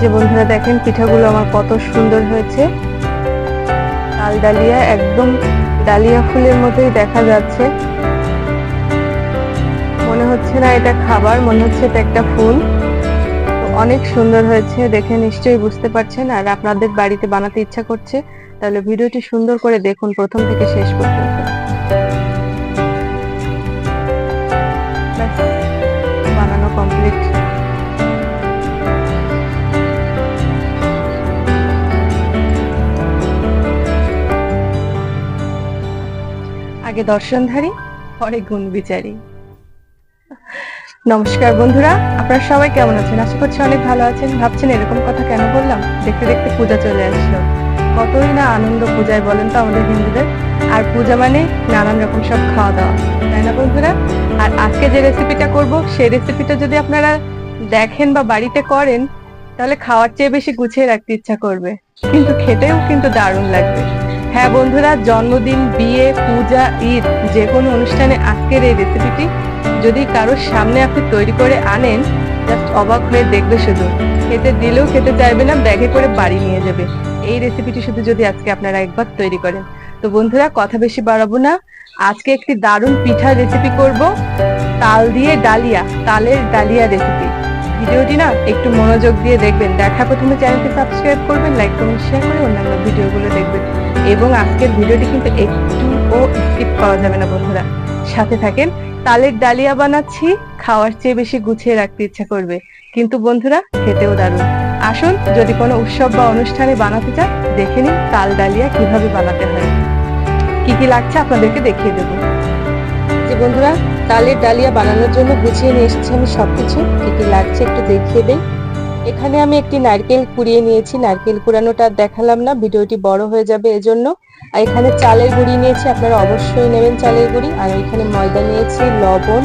যে বন্ধুরা দেখেন, পিঠাগুলো আমার কত সুন্দর হয়েছে। লাল ডালিয়া, একদম ডালিয়া ফুলের মতোই দেখা যাচ্ছে। মনে হচ্ছে না এটা খাবার, মনে হচ্ছে এটা একটা ফুল। অনেক সুন্দর হয়েছে, দেখে নিশ্চয়ই বুঝতে পারছেন। আর আপনাদের বাড়িতে বানাতে ইচ্ছা করছে, তাহলে ভিডিওটি সুন্দর করে দেখুন প্রথম থেকে শেষ পর্যন্ত। দর্শনধারী, পরে গুণ বিচারী। নমস্কার বন্ধুরা, আপনারা সবাই কেমন আছেন? আশা করছি অনেক ভালো আছেন। ভাবছেন এরকম কথা কেন বললাম? দেখতে দেখতে পূজা চলে আসলো। কতই না আনন্দ পূজায় বলেন তো আমাদের হিন্দুদের। আর পূজা মানে নানান রকম সব খাওয়া দাওয়া তাই না বন্ধুরা? আর আজকে যে রেসিপিটা করব, সেই রেসিপিটা যদি আপনারা দেখেন বা বাড়িতে করেন, তাহলে খাওয়ার চেয়ে বেশি গুছিয়ে রাখতে ইচ্ছা করবে। কিন্তু খেতেও কিন্তু দারুণ লাগবে। হ্যাঁ বন্ধুরা, জন্মদিন, বিয়ে, পূজা, ঈদ, যে কোনো অনুষ্ঠানে আজকের এই রেসিপিটি যদি কারোর সামনে আপনি তৈরি করে আনেন, জাস্ট অবাক হয়ে দেখবে শুধু। খেতে দিলেও খেতে চাইবে না, ব্যাগে করে বাড়ি নিয়ে যাবে। এই রেসিপিটি শুধু যদি আজকে আপনারা একবার তৈরি করেন। তো বন্ধুরা, কথা বেশি বাড়াবো না। আজকে একটি দারুণ পিঠার রেসিপি করব। তাল দিয়ে ডালিয়া, তালের ডালিয়া রেসিপি ভিডিওটি না, একটু মনোযোগ দিয়ে দেখবেন। দেখা প্রথমে চ্যানেলটি সাবস্ক্রাইব করবেন লাইক কমেন্ট শেয়ার করে অন্যান্য ভিডিওগুলো দেখবেন। এবং আজকের ভিডিওটি কিন্তু একটুও স্কিপ করা যাবে না বন্ধুরা। সাথে থাকেন, তালের ডালিয়া বানাচ্ছি, খাওয়ার চেয়ে বেশি গুছিয়ে রাখতে ইচ্ছা করবে। কিন্তু বন্ধুরা, খেতেও দারুণ। আসুন, যদি কোনো উৎসব বা অনুষ্ঠানে বানাতে চান, দেখে নিন তাল ডালিয়া কীভাবে বানাতে হয়। কি কি লাগছে আপনাদেরকে দেখিয়ে দেবো। যে বন্ধুরা, তালের ডালিয়া বানানোর জন্য গুছিয়ে নিয়ে এসেছি আমি সবকিছু। কি কি লাগছে একটু দেখিয়ে দেই। এখানে আমি একটি নারকেল কুড়িয়ে নিয়েছি। নারকেল কুড়ানোটা দেখালাম না, ভিডিওটি বড় হয়ে যাবে এজন্য। আর এখানে চালের গুঁড়ি নিয়েছি, আপনারা অবশ্যই নেবেন চালের গুঁড়ি। আর এখানে ময়দা নিয়েছি, লবণ,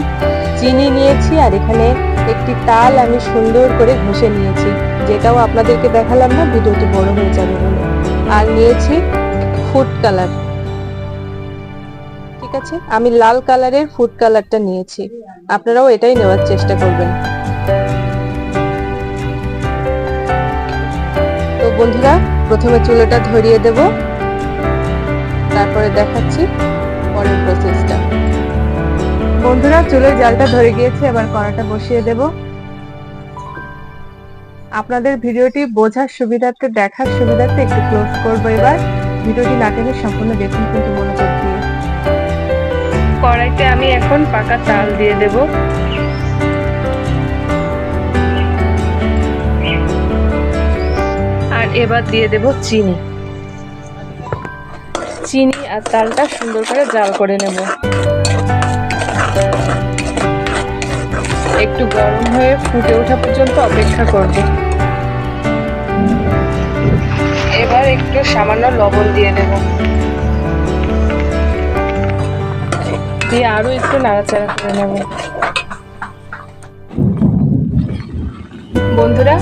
চিনি নিয়েছি, আর এখানে একটি তাল আমি সুন্দর করে ঘষে নিয়েছি, যেটাও আপনাদেরকে দেখালাম না, ভিডিওটি বড় হয়ে যাবে আর নিয়েছি ফুড কালার। ঠিক আছে? আমি লাল কালারের ফুড কালারটা নিয়েছি। আপনারাও এটাই নেওয়ার চেষ্টা করবেন। বন্ধুরা, প্রথমে চুলোটা ধরিয়ে দেব। তারপরে দেখাচ্ছি পরের প্রসেসটা বন্ধুরা চুলোর জালটা ধরে গিয়েছে, এবার কড়াটা বসিয়ে দেব। আপনাদের ভিডিওটি বোঝার সুবিধার্থে দেখার সুবিধার্থে একটু ক্লোজ করব এবার। ভিডিওটি না টেনে সম্পূর্ণ দেখুন কিন্তু মনোযোগ দিয়ে। কড়াইতে আমি এখন পাকা তাল দিয়ে দেব। এবার দিয়ে দেব চিনি। চিনি আর তালটা সুন্দর করে জাল করে নেব। একটু গরম হয়ে ফুটে ওঠা পর্যন্ত অপেক্ষা করব। এবার একটু সামান্য লবণ দিয়ে দেব। দিয়ে আরও একটু নাড়াচাড়া করে নেব। বন্ধুরা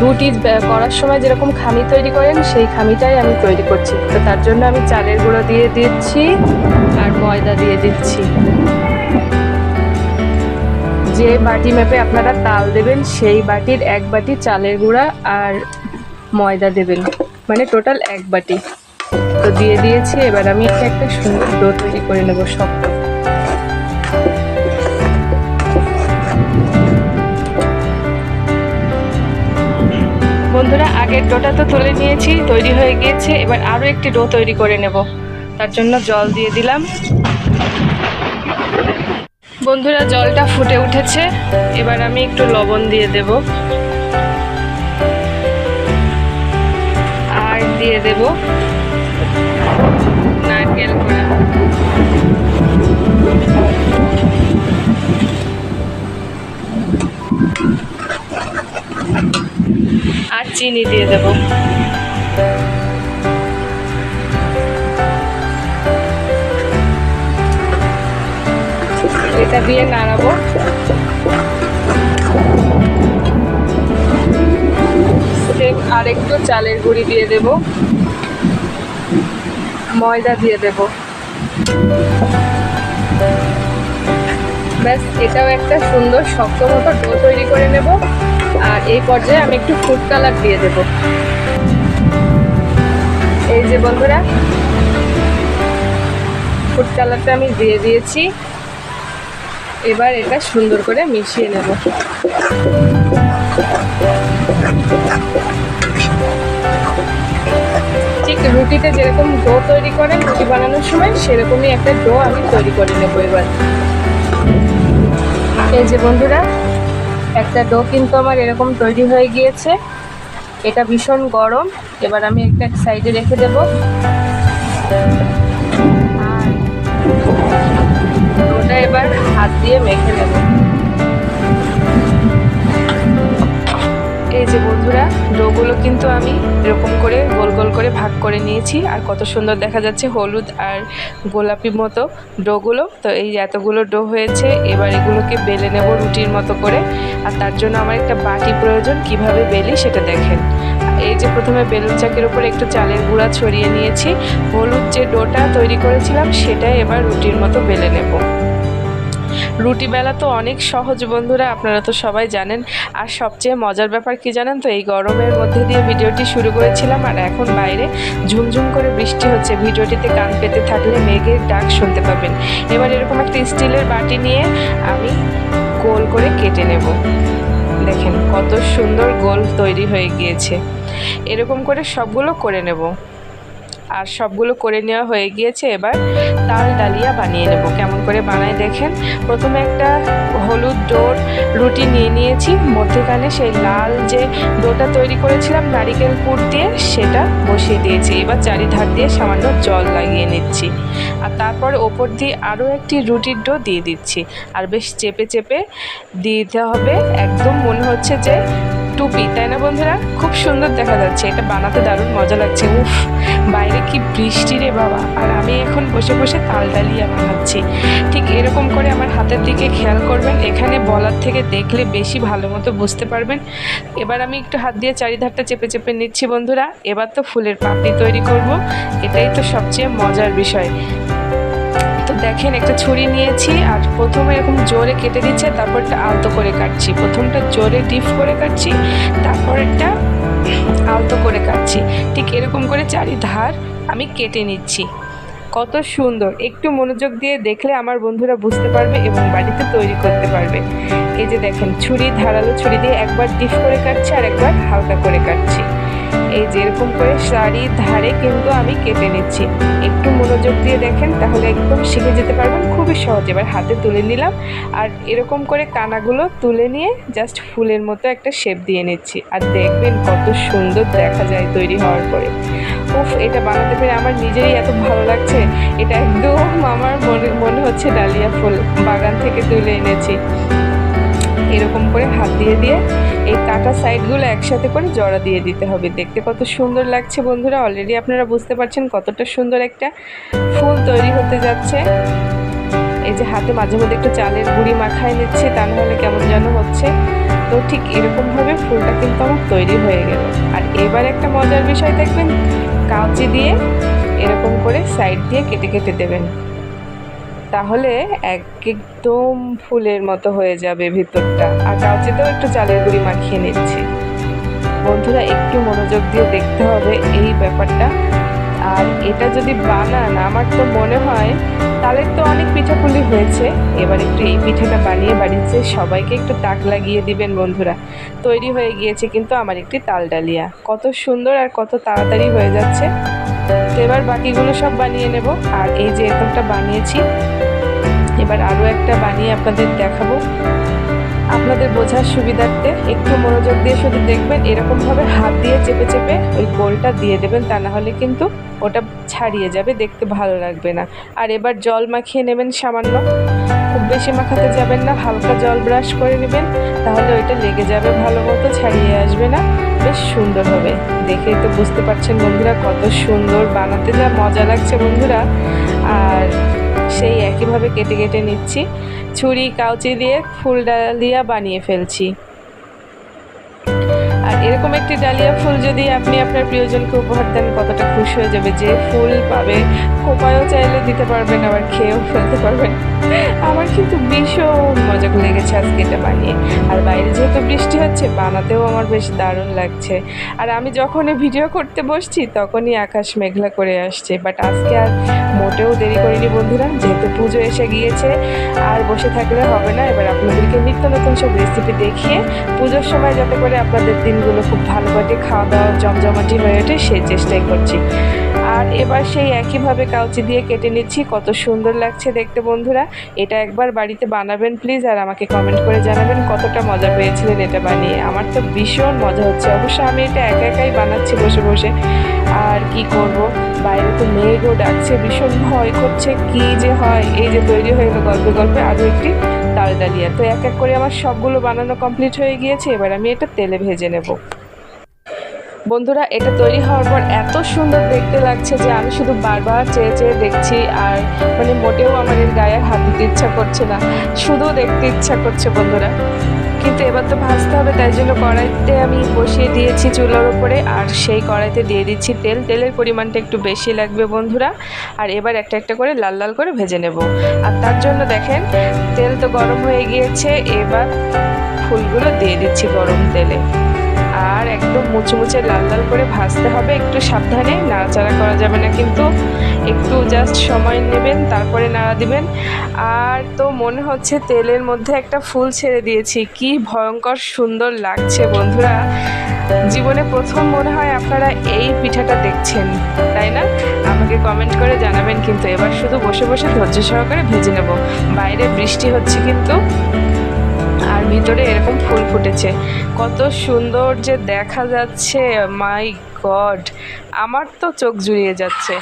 রুটি করার সময় যেরকম খামি তৈরি করেন, সেই খামিটাই আমি তৈরি করছি। তো তার জন্য আমি চালের গুঁড়ো দিয়ে দিচ্ছি আর ময়দা দিয়ে দিচ্ছি। যে বাটি মেপে আপনারা তাল দেবেন, সেই বাটির এক বাটি চালের গুঁড়া আর ময়দা দেবেন। মানে টোটাল এক বাটি। তো দিয়ে দিয়েছি, এবার আমি একটা সুন্দর ডো তৈরি করে নেব শক্ত। বন্ধুরা, আগের ডোটা তো তুলে নিয়েছি, তৈরি হয়ে গিয়েছে। এবার আরও একটি ডো তৈরি করে নেব। তার জন্য জল দিয়ে দিলাম। বন্ধুরা, জলটা ফুটে উঠেছে। এবার আমি একটু লবণ দিয়ে দেব। আর দিয়ে দেব আর চিনি দিয়ে দেব। এটা দিয়ে নাড়াবো। আর একটু চালের গুঁড়ি দিয়ে দেব। ময়দা দিয়ে দেব। ব্যাস, এটাও একটা সুন্দর শক্ত মতো ডো তৈরি করে নেব। এই পর্যায়ে আমি একটু ফুড কালার দিয়ে দেব। এই যে বন্ধুরা ফুড কালারটা আমি দিয়ে দিয়েছি। এবার এটা সুন্দর করে মিশিয়ে নেব। ঠিক রুটিতে যেরকম ডো তৈরি করেন, রুটি বানানোর সময় সেরকমই একটা ডো আমি তৈরি করে নেব এবার। এই যে বন্ধুরা একটা ডো কিন্তু আমার এরকম তৈরি হয়ে গিয়েছে। এটা ভীষণ গরম। এবার আমি একটা সাইডে রেখে দেব। ওটা এবার হাত দিয়ে মেখে নেব। এই যে বন্ধুরা, ডোগুলো কিন্তু আমি এরকম করে গোল গোল করে ভাগ করে নিয়েছি, আর কত সুন্দর দেখা যাচ্ছে হলুদ আর গোলাপি মতো ডোগুলো। তো এই এতগুলো ডো হয়েছে, এবার এগুলোকে বেলে নেব রুটির মতো করে, আর তার জন্য আমার একটা বাটি প্রয়োজন, কীভাবে বেলি সেটা দেখেন। এই যে প্রথমে বেলুন চাকের উপর একটু চালের গুঁড়া ছড়িয়ে নিয়েছি, হলুদ যে ডোটা তৈরি করেছিলাম, সেটাই এবার রুটির মতো বেলে নেব। রুটি বেলা তো অনেক সহজ, বন্ধুরা, আপনারা তো সবাই জানেন। আর সবচেয়ে মজার ব্যাপার কি জানেন তো, এই গরমের মধ্যে দিয়ে ভিডিওটি শুরু করেছিলাম, আর এখন বাইরে ঝুমঝুম করে বৃষ্টি হচ্ছে। ভিডিওটিতে কান পেতে থাকলে মেঘের ডাক শুনতে পাবেন। এবার এরকম একটা স্টিলের বাটি নিয়ে আমি গোল করে কেটে নেব। দেখেন, কত সুন্দর গোল তৈরি হয়ে গিয়েছে। এরকম করে সবগুলো করে নেব। আর সবগুলো করে নেওয়া হয়ে গিয়েছে এবার তাল ডালিয়া বানিয়ে নেব। কেমন করে বানাই দেখেন? প্রথমে একটা হলুদ ডোর রুটি নিয়ে নিয়েছি। মধ্যেখানে সেই লাল যে ডোটা তৈরি করেছিলাম নারিকেল পুর দিয়ে, সেটা বসিয়ে দিয়েছি। এবার চারিধার দিয়ে সামান্য জল লাগিয়ে নিচ্ছি। আর তারপর ওপর দিয়ে আরও একটি রুটির ডো দিয়ে দিচ্ছি। আর বেশ চেপে চেপে দিতে হবে। একদম মনে হচ্ছে যে টুপি, তাই না বন্ধুরা? খুব সুন্দর দেখা যাচ্ছে, এটা বানাতে দারুণ মজা লাগছে। উফ, বাইরে কি বৃষ্টি রে বাবা। আর আমি এখন বসে বসে তাল ডালিয়া বানাচ্ছি। ঠিক এরকম করে আমার হাতের দিকে খেয়াল করবেন, এখানে বলার থেকে দেখলে বেশি ভালো মতো বুঝতে পারবেন। এবার আমি একটু হাত দিয়ে চারিধারটা চেপে চেপে নিচ্ছি বন্ধুরা। এবার তো ফুলের পাপড়ি তৈরি করব। এটাই তো সবচেয়ে মজার বিষয়। দেখেন, একটা ছুরি নিয়েছি আর প্রথমে এরকম জোরে কেটে দিচ্ছে তারপরটা আলতো করে কাটছি। প্রথমটা জোরে ডিপ করে কাটছি তারপরেরটা আলতো করে কাটছি। ঠিক এরকম করে চারিধার আমি কেটে নিচ্ছি। কত সুন্দর। একটু মনোযোগ দিয়ে দেখলে আমার বন্ধুরা বুঝতে পারবে এবং বাড়িতে তৈরি করতে পারবে। এই যে দেখেন, ছুরি, ধারালো ছুরি দিয়ে একবার ডিপ করে কাটছি আর একবার হালকা করে কাটছি। এই যেরকম করে শাড়ির ধারে কিন্তু আমি কেটে নিচ্ছি। একটু মনোযোগ দিয়ে দেখেন, তাহলে একদম শিখে যেতে পারবেন। খুবই সহজ। এবার হাতে তুলে নিলাম। আর এরকম করে কানাগুলো তুলে নিয়ে জাস্ট ফুলের মতো একটা শেপ দিয়ে নিচ্ছি। আর দেখবেন কত সুন্দর দেখা যায় তৈরি হওয়ার পরে। উফ, এটা বানাতে পেরে আমার নিজেরই এত ভালো লাগছে। এটা একদম আমার মনে মনে হচ্ছে ডালিয়া ফুল বাগান থেকে তুলে এনেছি। এরকম করে হাত দিয়ে দিয়ে এই কাটা সাইডগুলো একসাথে করে জড়া দিয়ে দিতে হবে। দেখতে কত সুন্দর লাগছে বন্ধুরা। অলরেডি আপনারা বুঝতে পারছেন কতটা সুন্দর একটা ফুল তৈরি হতে যাচ্ছে। এই যে হাতে মাঝে মধ্যে একটু চালের গুঁড়ি মাখায় নিচ্ছে, তা নাহলে কেমন যেন হচ্ছে। তো ঠিক এরকমভাবে ফুলটা কিন্তু আমার তৈরি হয়ে গেল। আর এবার একটা মজার বিষয় দেখবেন, কাঁচি দিয়ে এরকম করে সাইড দিয়ে কেটে কেটে দেবেন। তাহলে একদম ফুলের মতো হয়ে যাবে ভিতরটা। আর কাউচিতেও একটু চালের গুঁড়ি মাখিয়ে নিচ্ছি। বন্ধুরা, একটু মনোযোগ দিয়ে দেখতে হবে এই ব্যাপারটা। আর এটা যদি বানান, আমার তো মনে হয় তাহলে তো অনেক পিঠাপুলি হয়েছে। এবার একটু এই পিঠাটা বানিয়ে বাড়িতে সবাইকে একটু তাক লাগিয়ে দিবেন বন্ধুরা, তৈরি হয়ে গিয়েছে কিন্তু আমার একটি তাল ডালিয়া। কত সুন্দর আর কত তাড়াতাড়ি হয়ে যাচ্ছে। তো এবার বাকিগুলো সব বানিয়ে নেব। আর এই যে এরকমটা বানিয়েছি, এবার আরও একটা বানিয়ে আপনাদের দেখাবো। আপনাদের বোঝার সুবিধার্থে একটু মনোযোগ দিয়ে শুধু দেখবেন, এরকমভাবে হাত দিয়ে চেপে চেপে ওই গোলটা দিয়ে দেবেন, তা না হলে কিন্তু ওটা ছাড়িয়ে যাবে, দেখতে ভালো লাগবে না। আর এবার জল মাখিয়ে নেবেন সামান্য। বেশি মাখাতে যাবেন না, হালকা জল ব্রাশ করে নেবেন, তাহলে ওইটা লেগে যাবে ভালো মতো, ছাড়িয়ে আসবে না। বেশ সুন্দর হবে। দেখেই তো বুঝতে পারছেন বন্ধুরা, কত সুন্দর বানাতে যা মজা লাগছে বন্ধুরা। আর সেই একইভাবে কেটে কেটে নিচ্ছি। ছুরি, কাউচি দিয়ে ফুল ডালিয়া বানিয়ে ফেলছি। আর এরকম একটি ডালিয়া ফুল যদি আপনি আপনার প্রিয়জনকে উপহার দেন, কতটা খুশি হয়ে যাবে যে ফুল পাবে। কোপায়ও চাইলে দিতে পারবেন, আবার খেয়েও ফেলতে পারবেন। আমার কিন্তু ভীষণ মজা লেগেছে আজকে এটা বানিয়ে। আর বাইরে যেহেতু বৃষ্টি হচ্ছে, বানাতেও আমার বেশ দারুণ লাগছে। আর আমি যখনই ভিডিও করতে বসছি, তখনই আকাশ মেঘলা করে আসছে। বাট আজকে আর মোটেও দেরি করিনি বন্ধুরা, যেহেতু পুজো এসে গিয়েছে, আর বসে থাকলে হবে না। এবার আপনাদেরকে নিত্য নতুন সব রেসিপি দেখিয়ে পুজোর সময় যাতে করে আপনাদের দিনগুলো খুব ভালো করে খাওয়া দাওয়া জমজমাটি হয়ে ওঠে সেই চেষ্টাই করছি। আর এবার সেই একইভাবে কাউচি দিয়ে কেটে নিচ্ছি। কত সুন্দর লাগছে দেখতে বন্ধুরা। এটা একবার বাড়িতে বানাবেন প্লিজ আর আমাকে কমেন্ট করে জানাবেন কতটা মজা পেয়েছিলেন এটা বানিয়ে। আমার তো ভীষণ মজা হচ্ছে। অবশ্য আমি এটা একা একাই বানাচ্ছি বসে বসে। আর কি করব? বাইরে তো মেঘও ডাকছে, ভীষণ ভয় করছে, কি যে হয়? এই যে তৈরি হয়ে গেলো গল্পে গল্পে আরও একটি তাল ডালিয়া তো এক এক করে আমার সবগুলো বানানো কমপ্লিট হয়ে গিয়েছে। এবার আমি এটা তেলে ভেজে নেব। বন্ধুরা, এটা তৈরি হওয়ার পর এত সুন্দর দেখতে লাগছে যে আমি শুধু বারবার চেয়ে চেয়ে দেখছি আর মানে মোটেও আমার এর গায়ে হাত দিতে ইচ্ছা করছে না। শুধু দেখতে ইচ্ছা করছে বন্ধুরা। কিন্তু এবার তো ভাজতে হবে, তাই জন্য কড়াইতে আমি বসিয়ে দিয়েছি চুলার উপরে আর সেই কড়াইতে দিয়ে দিচ্ছি তেল। তেলের পরিমাণটা একটু বেশি লাগবে বন্ধুরা। আর এবার একটা একটা করে লাল লাল করে ভেজে নেব। আর তার জন্য দেখেন, তেল তো গরম হয়ে গিয়েছে, এবার ফুলগুলো দিয়ে দিচ্ছি গরম তেলে। আর একদম মুচমুচে লাল লাল করে ভাজতে হবে। একটু সাবধানে, নাড়াচাড়া করা যাবে না কিন্তু। একটু জাস্ট সময় নেবেন, তারপরে নাড়া দিবেন। আর তো মনে হচ্ছে তেলের মধ্যে একটা ফুল ছেড়ে দিয়েছি। কি ভয়ঙ্কর সুন্দর লাগছে বন্ধুরা। জীবনে প্রথম মনে হয় আপনারা এই পিঠাটা দেখছেন, তাই না? আমাকে কমেন্ট করে জানাবেন কিন্তু এবার শুধু বসে বসে ধৈর্য সহকারে ভেজে নেব। বাইরে বৃষ্টি হচ্ছে কিন্তু। আর ভিতরে এরকম ফুল ফুটেছে। কত সুন্দর যে দেখা যাচ্ছে, মাই গড! আমার তো চোখ জুড়িয়ে যাচ্ছে।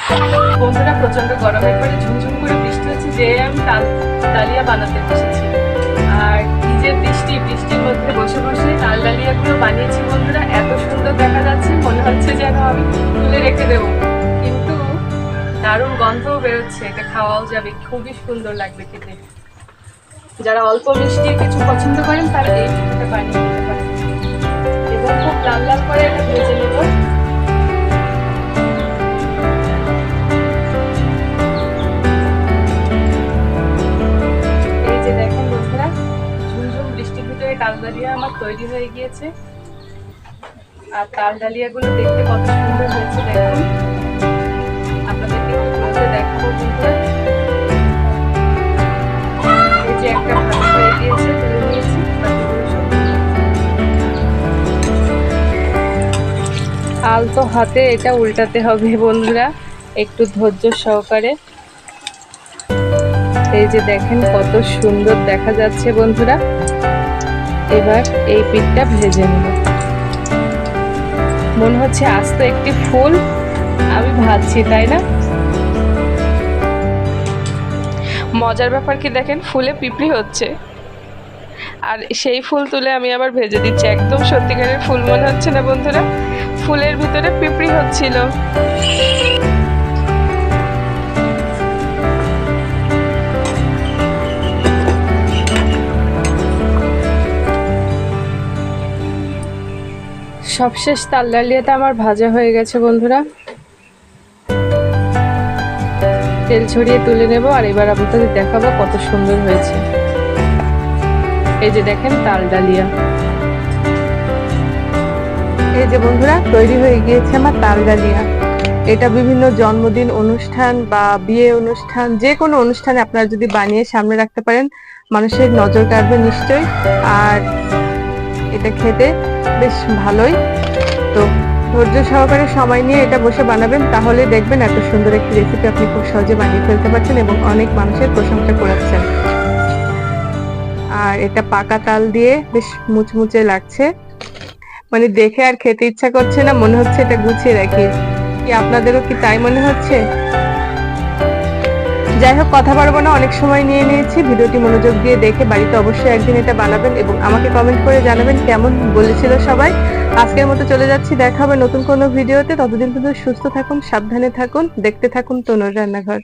বন্ধুরা প্রচণ্ড গরমের পরে ঝুমঝুম করে বৃষ্টি হচ্ছে, যে আমি ডালিয়া বানাতে বসেছি। আর যে বৃষ্টি, বৃষ্টির মধ্যে বসে বসে তাল ডালিয়াগুলো বানিয়েছি, বন্ধুরা, এত সুন্দর দেখা যাচ্ছে, মনে হচ্ছে যেন আমি তুলে রেখে দেবো। কিন্তু দারুণ গন্ধও বেরোচ্ছে, এটা খাওয়াও যাবে, খুবই সুন্দর লাগবে যারা অল্প মিষ্টি কিছু পছন্দ করেন, তারা এই পিঠাটা বানিয়ে নিতে পারেন। এবার খুব লাল লাল করে এটা ভেজে নেব। আমার তৈরি হয়ে গিয়েছে। আর তাল ডালিয়াগুলো দেখতে কত সুন্দর হয়েছে দেখুন। আলতো হাতে এটা উল্টাতে হবে, বন্ধুরা। একটু ধৈর্য সহকারে। এই যে দেখেন কত সুন্দর দেখা যাচ্ছে, বন্ধুরা। এবার এই পিঠটা ভেজে নেব। মনে হচ্ছে আস্ত একটি ফুল। আমি ভাজছি, তাই না? মজার ব্যাপার কি দেখেন? ফুলে পিঁপড়ি হচ্ছে। আর সেই ফুল তুলে আমি আবার ভেজে দিচ্ছি। একদম সত্যিকারের ফুল মনে হচ্ছে না বন্ধুরা? ফুলের ভিতরে পিঁপড়ি হচ্ছিল। সবশেষ তালডালিয়াতে আমার ভাজা হয়ে গেছে বন্ধুরা। তেল ছড়িয়ে তুলে নেব আর এবার আপনাদের দেখাবো কত সুন্দর হয়েছে। এই যে দেখেন তাল ডালিয়া। এই যে বন্ধুরা, তৈরি হয়ে গিয়েছে আমার তাল ডালিয়া। এটা বিভিন্ন জন্মদিন অনুষ্ঠান বা বিয়ে অনুষ্ঠান, যে কোনো অনুষ্ঠানে আপনারা যদি বানিয়ে সামনে রাখতে পারেন, মানুষের নজর কাড়বে নিশ্চয়ই। আর এটা খেতে বেশ ভালোই। তো ধৈর্য সহকারে সময় নিয়ে এটা বসে বানাবেন, তাহলে দেখবেন এত সুন্দর একটি রেসিপি আপনি খুব সহজে বানিয়ে ফেলতে পারছেন এবং অনেক মানুষের প্রশংসা করাচ্ছেন আর এটা পাকা তাল দিয়ে বেশ মুচমুচে লাগছে। মানে দেখে আর খেতে ইচ্ছা করছে না, মনে হচ্ছে এটা গুছিয়ে রাখি। কি আপনাদেরও কি তাই মনে হচ্ছে? যাই হোক, কথা পারব না, অনেক সময় নিয়ে নিয়েছি। ভিডিওটি মনোযোগ দিয়ে দেখে বাড়িতে অবশ্যই একদিন এটা বানাবেন এবং আমাকে কমেন্ট করে জানাবেন কেমন বলেছিল সবাই। আজকের মতো চলে যাচ্ছি, দেখা হবে নতুন কোনো ভিডিওতে। ততদিন পর্যন্ত সুস্থ থাকুন, সাবধানে থাকুন, দেখতে থাকুন তনুর রান্নাঘর।